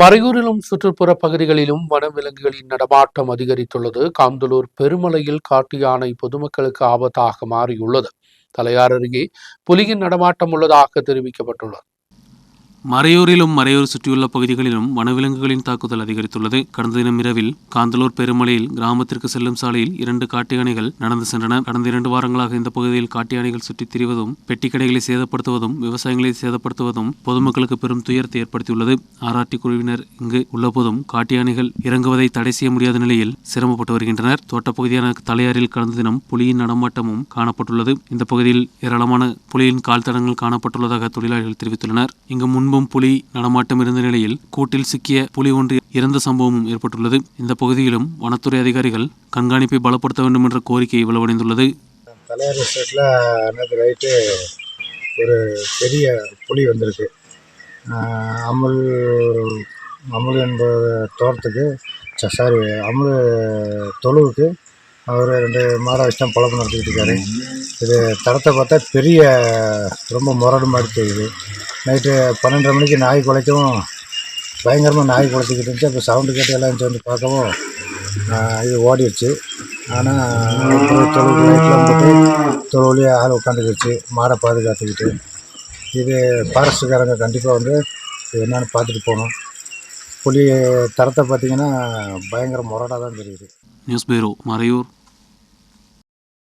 மறையூரிலும் சுற்றுப்புற பகுதிகளிலும் வனவிலங்குகளின் நடமாட்டம் அதிகரித்துள்ளது. காந்தலூர் பெருமலையில் காட்டு யானை பொதுமக்களுக்கு ஆபத்தாக மாறியுள்ளது. தலையார் அருகே புலியின் நடமாட்டம் உள்ளதாக தெரிவிக்கப்பட்டுள்ளது. மறையூரிலும் மறையூர் சுற்றியுள்ள பகுதிகளிலும் வனவிலங்குகளின் தாக்குதல் அதிகரித்துள்ளது. கடந்த தினம் இரவில் காந்தலூர் பெருமலையில் கிராமத்திற்கு செல்லும் சாலையில் இரண்டு காட்டுயானைகள் நடந்து சென்றன. கடந்த இரண்டு வாரங்களாக இந்த பகுதியில் காட்டு யானைகள் சுற்றித் திரிவதும் பெட்டி கடைகளை சேதப்படுத்துவதும் விவசாயங்களை சேதப்படுத்துவதும் பொதுமக்களுக்கு பெரும் துயரத்தை ஏற்படுத்தியுள்ளது. ஆராய்ச்சி குழுவினர் இங்கு உள்ளபோதும் காட்டுயானைகள் இறங்குவதை தடை செய்ய முடியாத நிலையில் சிரமப்பட்டு வருகின்றனர். தோட்டப்பகுதியான தலையாறில் கடந்த தினம் புலியின் நடமாட்டமும் காணப்பட்டுள்ளது. இந்த பகுதியில் ஏராளமான புலியின் கால் தடங்கள் காணப்பட்டுள்ளதாக தொழிலாளர்கள் தெரிவித்துள்ளனர். இங்கு முன்பும் புலி நடமாட்டம் இருந்த நிலையில் கூட்டில் சிக்கிய புலி ஒன்று இறந்த சம்பவமும் ஏற்பட்டுள்ளது. இந்த பகுதியிலும் வனத்துறை அதிகாரிகள் கண்காணிப்பை பலப்படுத்த வேண்டும் என்ற கோரிக்கை வலுவடைந்துள்ளது தலையார் எஸ்டேட்டில் அன்னைக்கு ரைட்டு ஒரு பெரிய புலி வந்திருக்கு. அமுல் அமுல் என்பது தோட்டத்துக்கு ச- சாரி அமுல் தொழுவுக்கு அவர் ரெண்டு மாடை வச்சு தான் பழப்பம் நடத்திக்கிட்டு இருக்காரு. இது தரத்தை பார்த்தா பெரிய ரொம்ப முரடு மாதிரி தெரியுது. நைட்டு பன்னெண்டரை மணிக்கு நாய் குலைக்கவும் பயங்கரமாக நாய் குலைச்சிக்கிட்டு இருந்துச்சு. அப்போ சவுண்டு கேட்டு எல்லாம் வந்து பார்க்கவும் இது ஓடிடுச்சு. ஆனால் தொழில் தொழிலே ஆள் உட்காந்துக்கிடுச்சு மாடை பாதுகாத்துக்கிட்டு. இது ஃபாரஸ்ட்டுக்காரங்க கண்டிப்பாக வந்து என்னென்னு என்னன்னு பார்த்துட்டு போகணும். புலி தரத்தை பார்த்தீங்கன்னா பயங்கர முரடாக தான் தெரியுது. News bureau Marayur.